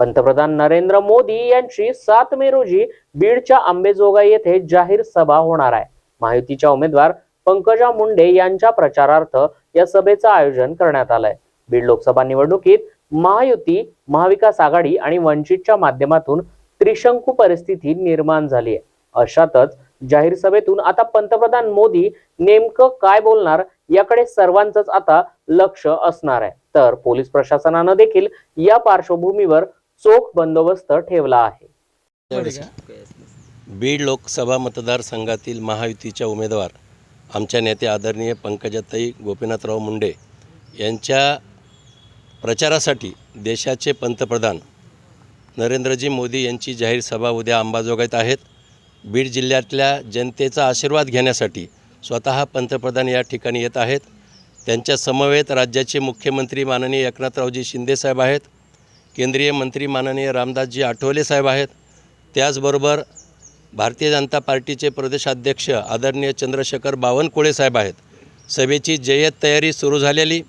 पंतप्रधान नरेंद्र मोदी यांची सात मे रोजी बीडच्या आंबेजोगाई येथे जाहीर सभा होणार आहे. महायुतीच्या उमेदवार पंकजा मुंडे यांच्या प्रचारार्थ या सभेचं आयोजन करण्यात आलंय. बीड लोकसभा निवडणुकीत महायुती महाविकास आघाडी आणि वंचितच्या माध्यमातून त्रिशंकू परिस्थिती निर्माण झाली आहे. अशातच जाहीर सभेतून आता पंतप्रधान मोदी नेमकं काय बोलणार याकडे सर्वांचंच आता लक्ष असणार आहे. तर पोलीस प्रशासनानं देखील या पार्श्वभूमीवर चोख बंदोबस्त ठेवला आहे. बीड लोकसभा मतदारसंघातील महायुतीच्या उमेदवार आमच्या नेते आदरणीय पंकजाताई गोपीनाथराव मुंडे यांच्या प्रचारासाठी देशाचे पंतप्रधान नरेंद्रजी मोदी यांची जाहीर सभा उद्या अंबाजोगाईत आहेत. बीड जिल्ह्यातल्या जनतेचा आशीर्वाद घेण्यासाठी स्वतः पंतप्रधान या ठिकाणी येत आहेत. त्यांच्या समवेत राज्याचे मुख्यमंत्री माननीय एकनाथरावजी शिंदेसाहेब आहेत. केंद्रीय मंत्री माननीय रामदासजी आठवले साहेब आहेत. त्याचबरोबर भारतीय जनता पार्टीचे प्रदेशाध्यक्ष आदरणीय चंद्रशेखर बावनकुळे साहेब आहेत. सभेची जय्यत तयारी सुरू झालेली.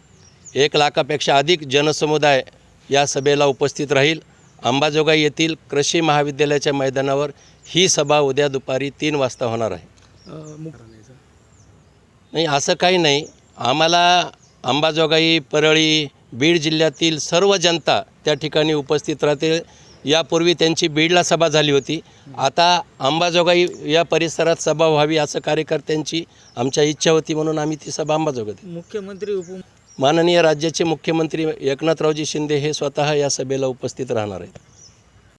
एक लाखापेक्षा अधिक जनसमुदाय या सभेला उपस्थित राहील. अंबाजोगाई येथील कृषी महाविद्यालयाच्या मैदानावर ही सभा उद्या दुपारी तीन वाजता होणार आहे. नाही असं काही नाही. आम्हाला अंबाजोगाई परळी बीड जिल्ह्यातील सर्व जनता त्या ठिकाणी उपस्थित राहते. यापूर्वी त्यांची बीडला सभा झाली होती. आता अंबाजोगाई या परिसरात सभा व्हावी असं कार्यकर्त्यांची आमच्या इच्छा होती म्हणून आम्ही ती सभा अंबाजोगाई मुख्यमंत्री उप माननीय राज्याचे मुख्यमंत्री एकनाथरावजी शिंदे हे स्वतः या सभेला उपस्थित राहणार आहेत.